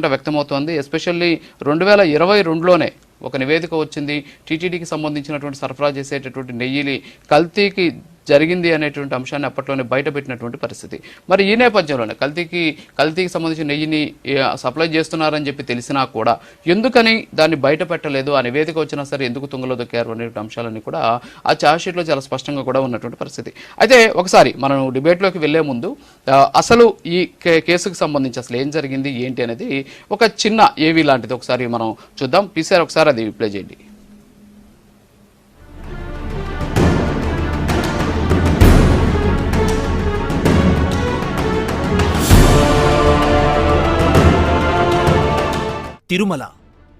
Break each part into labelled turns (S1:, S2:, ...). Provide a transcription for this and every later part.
S1: ఉత్కంఠ వ్యక్తమవుతోంది. ఎస్పెషల్లీ రెండు వేల ఇరవై రెండులోనే ఒక నివేదిక వచ్చింది. టీటీడీకి సంబంధించినటువంటి సరఫరా చేసేటటువంటి నెయ్యిలి కల్తీకి జరిగింది అనేటువంటి అంశాన్ని అప్పట్లోనే బయటపెట్టినటువంటి పరిస్థితి. మరి ఈ నేపథ్యంలోనే కల్తీకి కల్తీకి సంబంధించిన నెయ్యిని సప్లై చేస్తున్నారని చెప్పి తెలిసినా కూడా ఎందుకని దాన్ని బయట పెట్టలేదు ఆ నివేదిక వచ్చినా సరే ఎందుకు తుంగలో దొక్కారు అనేటువంటి అంశాలన్నీ కూడా ఆ ఛార్జ్షీట్లో చాలా స్పష్టంగా కూడా ఉన్నటువంటి పరిస్థితి. అయితే ఒకసారి మనం డిబేట్లోకి వెళ్ళే ముందు అసలు ఈ కే- కేసుకు సంబంధించి అసలు ఏం జరిగింది ఏంటి అనేది ఒక చిన్న ఏవి లాంటిది ఒకసారి మనం చూద్దాం. పీసీఆర్ ఒకసారి అది ప్లే చేయండి.
S2: తిరుమల.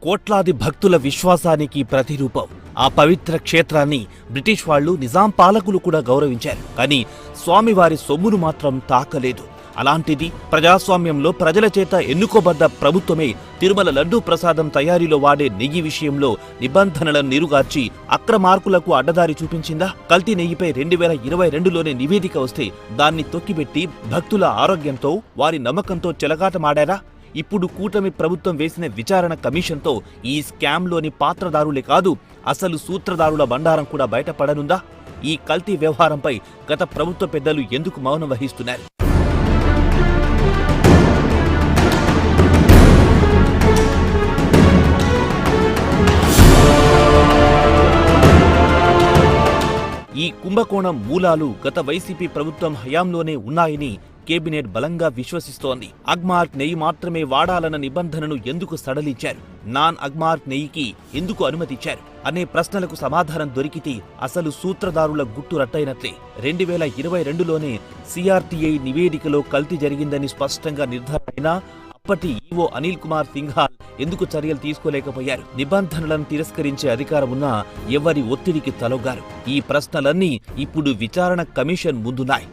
S2: కోట్లాది భక్తుల విశ్వాసానికి ప్రతిరూపం. ఆ పవిత్ర క్షేత్రాన్ని బ్రిటిష్ వాళ్ళు నిజాం పాలకులు కూడా గౌరవించారు. కానీ స్వామివారి సొమ్మును మాత్రం తాకలేదు. అలాంటిది ప్రజాస్వామ్యంలో ప్రజల చేత ఎన్నుకోబడ్డ ప్రభుత్వమే తిరుమల లడ్డూ ప్రసాదం తయారీలో వాడే నెయ్యి విషయంలో నిబంధనలను నిరుగార్చి అక్రమార్కులకు అడ్డదారి చూపించిందా? కల్తీ నెయ్యిపై రెండు వేల ఇరవై రెండులోనే నివేదిక వస్తే దాన్ని తొక్కిపెట్టి భక్తుల ఆరోగ్యంతో వారి నమ్మకంతో చెలగాటమాడారా? ఇప్పుడు కూటమి ప్రభుత్వం వేసిన విచారణ కమిషన్తో ఈ స్కామ్లోని పాత్రదారులే కాదు అసలు సూత్రధారుల బండారం కూడా బయటపడనుందా? ఈ కల్తీ వ్యవహారంపై గత ప్రభుత్వ పెద్దలు ఎందుకు మౌనం వహిస్తున్నారు? ఈ కుంభకోణం మూలాలు గత వైసీపీ ప్రభుత్వం హయాంలోనే ఉన్నాయని కేబినెట్ బలంగా విశ్వసిస్తోంది. అగ్మార్క్ నెయ్యి మాత్రమే వాడాలన్న నిబంధనను ఎందుకు సడలించారు? నాన్ అగ్మార్క్ నెయ్యికి ఎందుకు అనుమతిచ్చారు? అనే ప్రశ్నలకు సమాధానం దొరికితే అసలు సూత్రధారుల గుట్టు రట్టయినట్లే. రెండు వేల ఇరవై రెండులోనే సిఆర్టీఐ నివేదికలో కల్తీ జరిగిందని స్పష్టంగా నిర్ధారణ అయినా అప్పటి ఈవో అనిల్ కుమార్ సింఘాల్ ఎందుకు చర్యలు తీసుకోలేకపోయారు? నిబంధనలను తిరస్కరించే అధికారం ఉన్నా ఎవరి ఒత్తిడికి తలొగ్గారు? ఈ ప్రశ్నలన్నీ ఇప్పుడు విచారణ కమిషన్ ముందున్నాయి.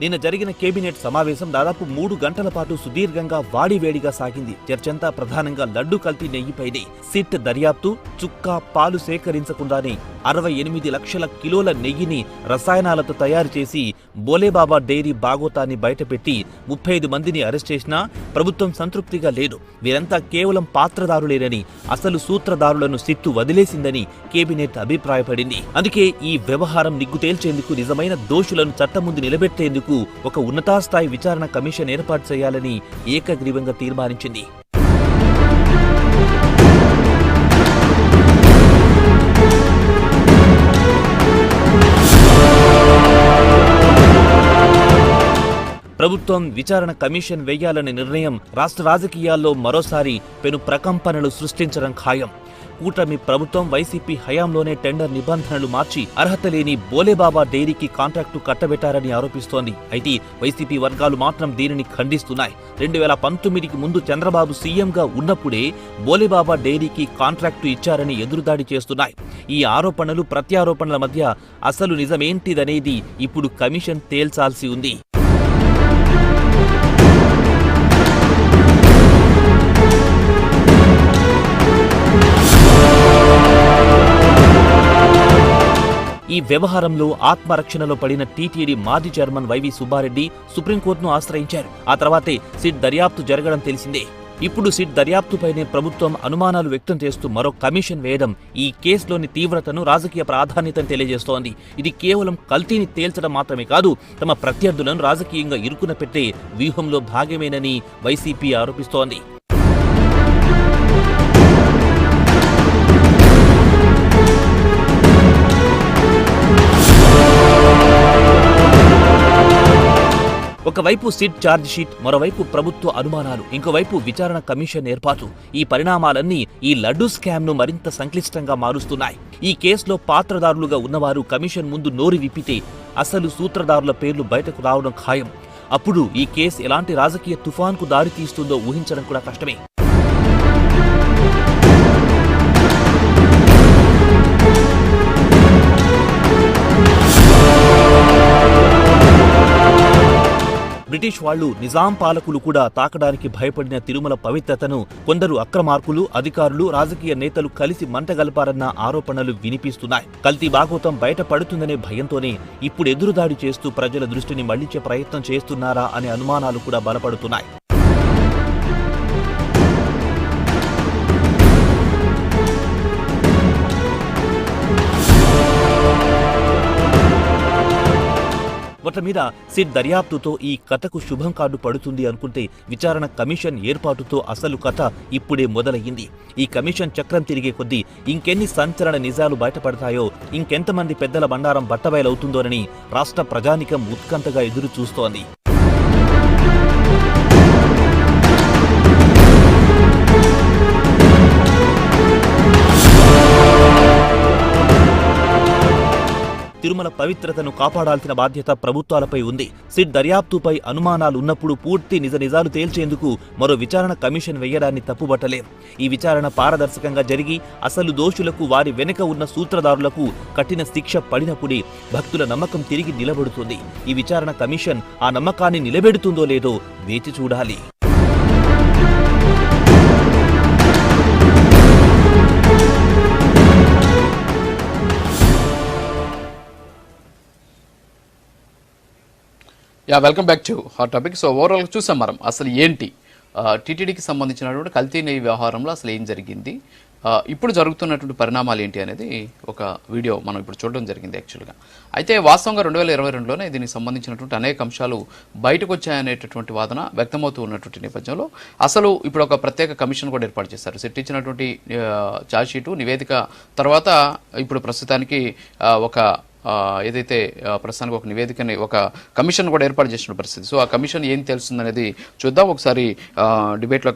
S2: నిన్న జరిగిన కేబినెట్ సమావేశం దాదాపు మూడు గంటల పాటు సుదీర్ఘంగా వాడివేడిగా సాగింది. చర్చంతా ప్రధానంగా లడ్డు కల్తీ నెయ్యిపైనే. సిట్ దర్యాప్తు చుక్క పాలు సేకరించకుండానే అరవై ఎనిమిది లక్షల కిలోల నెయ్యిని రసాయనాలతో తయారు చేసి బోలేబాబా డైరీ బాగోతాన్ని బయటపెట్టి ముప్పై ఐదు మందిని అరెస్ట్ చేసినా ప్రభుత్వం సంతృప్తిగా లేదు. వీరంతా కేవలం పాత్రదారులేనని అసలు సూత్రధారులను సిత్తు వదిలేసిందని కేబినెట్ అభిప్రాయపడింది. అందుకే ఈ వ్యవహారం నిగ్గు తేల్చేందుకు నిజమైన దోషులను చట్టం ముందు నిలబెట్టేందుకు ఒక ఉన్నతాస్థాయి విచారణ కమిషన్ ఏర్పాటు చేయాలని ఏకగ్రీవంగా తీర్మానించింది. ప్రభుత్వం విచారణ కమిషన్ వేయాలనే నిర్ణయం రాష్ట్ర రాజకీయాల్లో మరోసారి పెను ప్రకంపనలు సృష్టించడం ఖాయం. కూటమి ప్రభుత్వం వైసీపీ హయాంలోనే టెండర్ నిబంధనలు మార్చి అర్హత లేని బోలేబాబా డైరీకి కాంట్రాక్టు కట్టబెట్టారని ఆరోపిస్తోంది. అయితే వైసీపీ వర్గాలు మాత్రం దీనిని ఖండిస్తున్నాయి. రెండు వేల పంతొమ్మిదికి ముందు చంద్రబాబు సీఎంగా ఉన్నప్పుడే బోలేబాబా డైరీకి కాంట్రాక్టు ఇచ్చారని ఎదురుదాడి చేస్తున్నాయి. ఈ ఆరోపణలు ప్రత్యారోపణల మధ్య అసలు నిజమేంటిదనేది ఇప్పుడు కమిషన్ తేల్చాల్సి ఉంది. ఈ వ్యవహారంలో ఆత్మరక్షణలో పడిన టీటీడీ మాజీ చైర్మన్ వైవి సుబ్బారెడ్డి సుప్రీంకోర్టును ఆశ్రయించారు. ఆ తర్వాతే సిట్ దర్యాప్తు జరగడం తెలిసిందే. ఇప్పుడు సిట్ దర్యాప్తుపైనే ప్రభుత్వం అనుమానాలు వ్యక్తం చేస్తూ మరో కమిషన్ వేయడం ఈ కేసులోని తీవ్రతను రాజకీయ ప్రాధాన్యతను తెలియజేస్తోంది. ఇది కేవలం కల్తీని తేల్చడం మాత్రమే కాదు తమ ప్రత్యర్థులను రాజకీయంగా ఇరుకున పెట్టే వ్యూహంలో భాగమేనని వైసీపీ ఆరోపిస్తోంది. ఒకవైపు సిట్ ఛార్జ్ షీట్ మరోవైపు ప్రభుత్వ అనుమానాలు ఇంకోవైపు విచారణ కమిషన్ ఏర్పాటు. ఈ పరిణామాలన్నీ ఈ లడ్డూ స్కామ్ను మరింత సంక్లిష్టంగా మారుస్తున్నాయి. ఈ కేసులో పాత్రదారులుగా ఉన్నవారు కమిషన్ ముందు నోరు విప్పితే అసలు సూత్రధారుల పేర్లు బయటకు రావడం ఖాయం. అప్పుడు ఈ కేసు ఎలాంటి రాజకీయ తుఫాన్కు దారి తీస్తుందో ఊహించడం కూడా కష్టమే. బ్రిటిష్ వాళ్ళు నిజాం పాలకులు కూడా తాకడానికి భయపడిన తిరుమల పవిత్రతను కొందరు అక్రమార్కులు అధికారులు రాజకీయ నేతలు కలిసి మంటగలపారన్న ఆరోపణలు వినిపిస్తున్నాయి. కల్తీ భాగవతం బయటపడుతుందనే భయంతోనే ఇప్పుడు ఎదురుదాడి చేస్తూ ప్రజల దృష్టిని మళ్ళించే ప్రయత్నం చేస్తున్నారా అనే అనుమానాలు కూడా బలపడుతున్నాయి. మొత్తం మీద సిట్ దర్యాప్తుతో ఈ కథకు శుభం కార్డు పడుతుంది అనుకుంటే విచారణ కమిషన్ ఏర్పాటుతో అసలు కథ ఇప్పుడే మొదలయ్యింది. ఈ కమిషన్ చక్రం తిరిగే కొద్దీ ఇంకెన్ని సంచలన నిజాలు బయటపడతాయో ఇంకెంతమంది పెద్దల బండారం బట్టబయలవుతుందోనని రాష్ట్ర ప్రజానికం ఉత్కంఠగా ఎదురు చూస్తోంది తిరుమల పవిత్రతను కాపాడాల్సిన బాధ్యత ప్రభుత్వాలపై ఉంది. సిట్ దర్యాప్తుపై అనుమానాలు ఉన్నప్పుడు పూర్తి నిజ నిజాలు తేల్చేందుకు మరో విచారణ కమిషన్ వేయడాన్ని తప్పుబట్టలేదు ఈ విచారణ పారదర్శకంగా జరిగి అసలు దోషులకు వారి వెనుక ఉన్న సూత్రధారులకు కఠిన శిక్ష పడినప్పుడే భక్తుల నమ్మకం తిరిగి నిలబడుతుంది. ఈ విచారణ కమిషన్ ఆ నమ్మకాన్ని నిలబెడుతుందో లేదో వేచి చూడాలి.
S1: Yeah welcome back to hot topic so overall చూసాం మనం. అసలు ఏంటి? టీటీడీకి సంబంధించినటువంటి కల్తీ నెయ్యి వ్యవహారంలో అసలు ఏం జరిగింది? ఇప్పుడు జరుగుతున్నటువంటి పరిణామాలు ఏంటి అనేది ఒక వీడియో మనం ఇప్పుడు చూడడం జరిగింది యాక్చువల్గా. అయితే వాస్తవంగా రెండు వేల ఇరవై రెండులోనే దీనికి సంబంధించినటువంటి అనేక అంశాలు బయటకు వచ్చాయనేటటువంటి వాదన వ్యక్తమవుతూ ఉన్నటువంటి నేపథ్యంలో అసలు ఇప్పుడు ఒక ప్రత్యేక కమిషన్ కూడా ఏర్పాటు చేశారు. సిట్ ఇచ్చినటువంటి ఛార్జ్షీటు నివేదిక తర్వాత ఇప్పుడు ప్రస్తుతానికి ఒక ఏదైతే ప్రస్తుతానికి ఒక నివేదికని ఒక కమిషన్ కూడా ఏర్పాటు చేసిన పరిస్థితి. సో ఆ కమిషన్ ఏం తెలుస్తుంది అనేది చూద్దాం. ఒకసారి డిబేట్లో